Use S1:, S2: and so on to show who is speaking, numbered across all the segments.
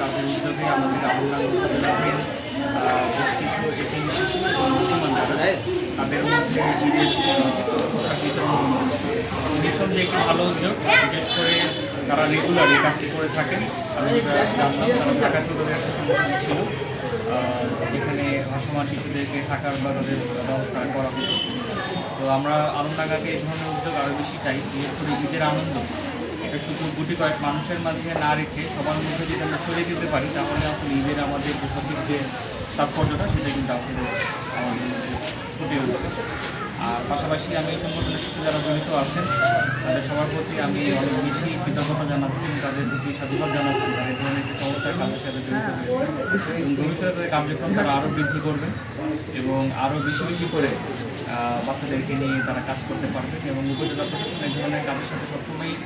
S1: তাদের উদ্যোগে বেশ কিছু এটিএম শিশু মুসলমান তাদের মধ্যে পোশাক বিতরণ ভালো উদ্যোগ বিশেষ করে তারা রেগুলার এই কাজটি করে থাকেন আমি ঢাকা সংগঠন ছিল যেখানে ভাসমান শিশুদেরকে থাকার বা তাদের ব্যবস্থা করা হতো তো আমরা আলমডাঙ্গাকে এই ধরনের উদ্যোগ আরও বেশি চাই, বিশেষ করে ঈদের আনন্দ। এটা শুধু গুটি কয়েক মানুষের মাঝে না রেখে সবার মধ্যে যদি আমরা ছড়িয়ে দিতে পারি, তাহলে আসলে ঈদের আমাদের যে সঠিক যে তাৎপর্যটা, সেটা কিন্তু আসলে আমাদের ফুটে উঠবে। আর পাশাপাশি আমি এই সংগঠনের সাথে যারা জড়িত আছেন, তাদের সবার প্রতি আমি অনেক বেশি কৃতজ্ঞতা জানাচ্ছি তাদের প্রতি সাধুবাদ জানাচ্ছি। তাদের ধরনের একটি চমৎকার কাজের সাথে জড়িত হয়েছে এবং ভবিষ্যতে তাদের কার্যক্রম তারা আরও বৃদ্ধি করবে এবং আরও বেশি বেশি করে বাচ্চাদেরকে নিয়ে তারা কাজ করতে পারবে এবং উপজেলা প্রশাসন এই ধরনের কাজের সাথে সবসময়ই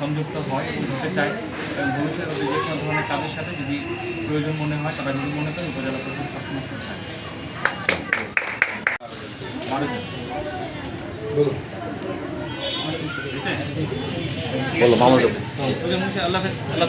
S1: সংযুক্ত হয় এবং হতে চায়। এবং ভবিষ্যতে তাদের যে কোনো ধরনের কাজের সাথে যদি প্রয়োজন মনে হয় তারা যদি মনে করে উপজেলা প্রশাসন সবসময় থাকে।
S2: বলো মামা
S1: আল্লাহ আল্লাহ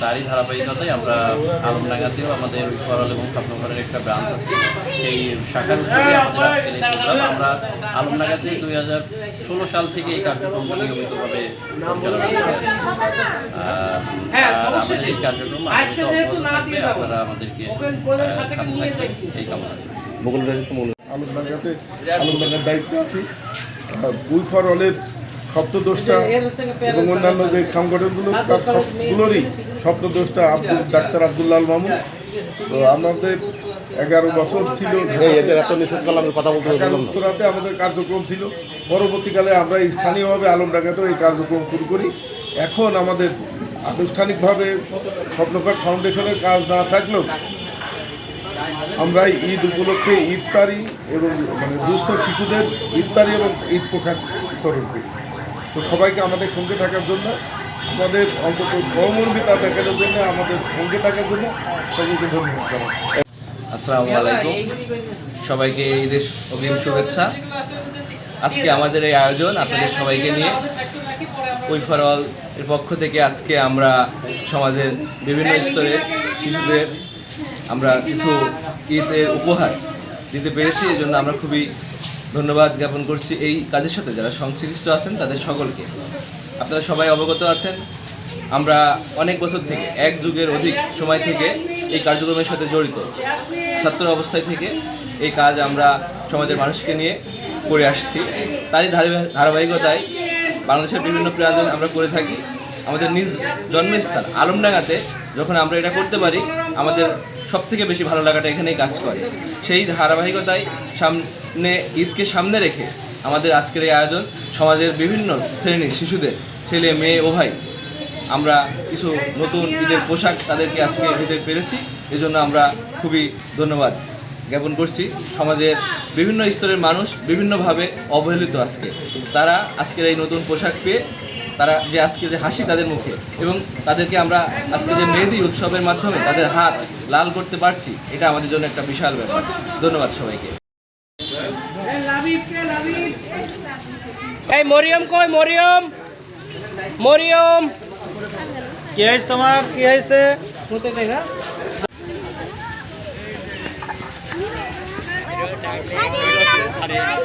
S3: তারই ধারাবাহিকতায় আমরা আলমডাঙ্গাতেও আমাদের সরল এবং স্বপ্নঘরের একটা ব্রাঞ্চ আছে। সেই শাখার উদ্যোগে আমাদের আজকের এই প্রোগ্রাম আমরা আলমডাঙ্গাতে দুই হাজার ষোলো সাল থেকে এই কার্যক্রম নিয়মিতভাবে পরিচালনা করে আসছি। আর আমাদের এই কার্যক্রম আপনারা আমাদেরকে থাকবেন। এই কামনা
S4: আলমডাঙ্গাতে আলমডাঙ্গার দায়িত্বে আছি। উই ফর অলের সপ্তদোষটা এবং অন্যান্য যে সংগঠনগুলো তার সবগুলোরই সপ্তদোষটা আব্দুল ডাক্তার আব্দুল্লাহ মামুন। তো আমাদের এগারো বছর ছিল।
S2: এদের এত আমি কথা বলতে
S4: উত্তরাতে আমাদের কার্যক্রম ছিল। পরবর্তীকালে আমরা স্থানীয়ভাবে আলমডাঙ্গাতেও এই কার্যক্রম শুরু করি। এখন আমাদের আনুষ্ঠানিকভাবে স্বপ্নকার ফাউন্ডেশনের কাজ না থাকলেও আমরা ঈদ উপলক্ষে ইফতারি এবং মানে দুস্থ শিশুদের ইফতারি এবং ঈদ বিতরণ করি। তো সবাইকে আমাদের সঙ্গে থাকার জন্য, আমাদের অন্তত সহমর্মিতা দেখানোর জন্য, আমাদের সঙ্গে থাকার জন্য সকলকে ধন্যবাদ
S5: আসসালামু আলাইকুম। সবাইকে ঈদের অগ্রিম শুভেচ্ছা। আজকে আমাদের এই আয়োজন আপনাদের সবাইকে নিয়ে। উই ফর অল এর পক্ষ থেকে আজকে আমরা সমাজের বিভিন্ন স্তরের শিশুদের আমরা কিছু ঈদের উপহার দিতে পেরেছি এই জন্য আমরা খুবই ধন্যবাদ জ্ঞাপন করছি এই কাজের সাথে, যারা সংশ্লিষ্ট আছেন তাদের সকলকে। আপনারা সবাই অবগত আছেন, আমরা অনেক বছর থেকে, এক যুগের অধিক সময় থেকে এই কার্যক্রমের সাথে জড়িত। ছাত্র অবস্থায় থেকে এই কাজ আমরা সমাজের মানুষকে নিয়ে করে আসছি। তারই ধারাবাহিকতায় বাংলাদেশের বিভিন্ন প্রান্তে আমরা করে থাকি। আমাদের নিজ জন্মস্থান আলমডাঙ্গাতে, যখন আমরা এটা করতে পারি, আমাদের সব থেকে বেশি ভালো লাগাটা এখানেই কাজ করে। সেই ধারাবাহিকতায় সামনে, ঈদকে সামনে রেখে আমাদের আজকের এই আয়োজন সমাজের বিভিন্ন শ্রেণির শিশুদের, ছেলে, মেয়ে ও ভাই, আমরা কিছু নতুন ঈদের পোশাক তাদেরকে আজকে দিতে পেরেছি। এজন্য আমরা খুবই ধন্যবাদ জ্ঞাপন করছি। সমাজের বিভিন্ন স্তরের মানুষ বিভিন্নভাবে অবহেলিত আজকে। তারা আজকের এই নতুন পোশাক পেয়ে তারা যে আজকে যে হাসি তাদের মুখে এবং তাদেরকে আমরা আজকে যে মেহেদি উৎসবের মাধ্যমে তাদের হাত লাল করতে পারছি এটা আমাদের জন্য একটা বিশাল ব্যাপার ধন্যবাদ সবাইকে
S6: এই মরিয়ম কই মরিয়ম মরিয়ম কি হয়েছে তোমার কি হয়েছে
S7: মারিয়াটা